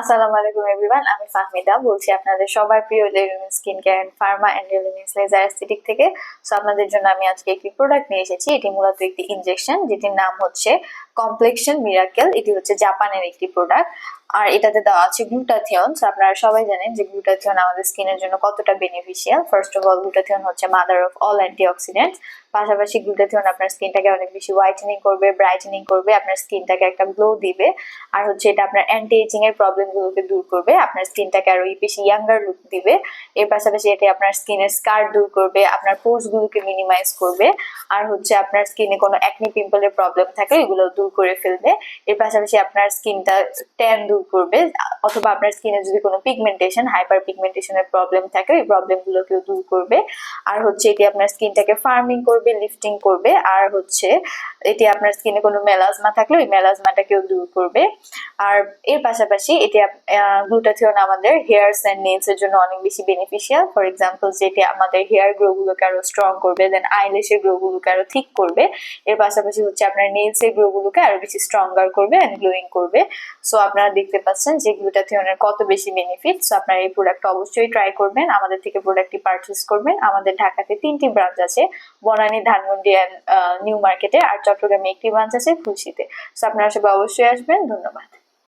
আসসালামু আলাইকুম এভরিওয়ান। আমি ফাহমিদা, বলছি আপনাদের সবার প্রিয় লেলুমিন skin care and pharma and লেলুমিন laser aesthetic থেকে। সো আপনাদের জন্য আমি আজকে একটি প্রোডাক্ট নিয়ে এসেছি। এটি মূলত একটি ইনজেকশন যেটির নাম হচ্ছে কমপ্লেকশন মিরাকেল এটি হচ্ছে জাপানের একটি প্রোডাক্ট আর এটাতে দেওয়া আছে গ্লুটাথিয়ন সো আপনারা সবাই জানেন যে গ্লুটাথিয়ন আমাদের স্কিনের জন্য কতটা beneficial first of all glutathione হচ্ছে মাদার অফ অল অ্যান্টিঅক্সিডেন্টস পাশাপাশি গ্লুটাথিয়ন আপনার স্কিনটাকে অনেক বেশি হোয়াইটেনিং করবে ব্রাইটেনিং করবে, আপনার স্কিনটাকে একটা গ্লো দিবে। আর হচ্ছে এটা আপনার অ্যান্টি এজিং এর প্রবলেমগুলোকে দূর করবে, আপনার স্কিনটাকে আরও বেশি ইয়াঙ্গার লুক দিবে। এর পাশাপাশি এটা আপনার স্কিনের স্কার দূর করবে, আপনার পোর্স গুলোকে মিনিমাইজ করবে। আর হচ্ছে আপনার স্কিনে কোনো অ্যাকনি পিম্পলের প্রবলেম থাকে এগুলো দূর করে ফেলবে। এর পাশাপাশি আপনার স্কিনটা ট্যান দূর করবে, অথবা আপনার স্কিনে যদি কোনো পিগমেন্টেশন হাইপার পিগমেন্টেশনের প্রবলেম থাকে ওই প্রবলেম গুলোকেও দূর করবে। আর হচ্ছে এটি আপনার স্কিনটাকে ফার্মিং করবে লিফটিং করবে আর হচ্ছে এটি আপনার স্কিনে কোনো মেলাজমা থাকলে ওই মেলাজমাটাকেও দূর করবে। আর এর পাশাপাশি এটি গ্লুটাথিয়ন আমাদের হেয়ারস অ্যান্ড নেলস এর জন্য অনেক বেশি বেনিফিশিয়াল ফর এক্সাম্পল যেটি আমাদের হেয়ার গ্রো গুলোকে আরও স্ট্রং করবে দেন আইলেশের গ্রো গুলোকে আরও ঠিক করবে। এর পাশাপাশি হচ্ছে আপনার নেলস এর গ্রো আরও বেশি স্ট্রঙ্গার করবে অ্যান্ড গ্লোয়িং করবে। সো আপনারা দেখতে পাচ্ছেন যে গ্লুটাথিয়নের কত বেশি বেনিফিট সো আপনারা এই প্রোডাক্ট অবশ্যই ট্রাই করবেন। আমাদের থেকে প্রোডাক্টটি পারচেস করবেন। আমাদের ঢাকাতে তিনটি ব্রাঞ্চ আছে। বনানী, ধানমন্ডি অ্যান্ড নিউ মার্কেটে আর চট্টগ্রামে একটি ব্রাঞ্চ আছে সো আপনারা সবাই অবশ্যই আসবেন। ধন্যবাদ।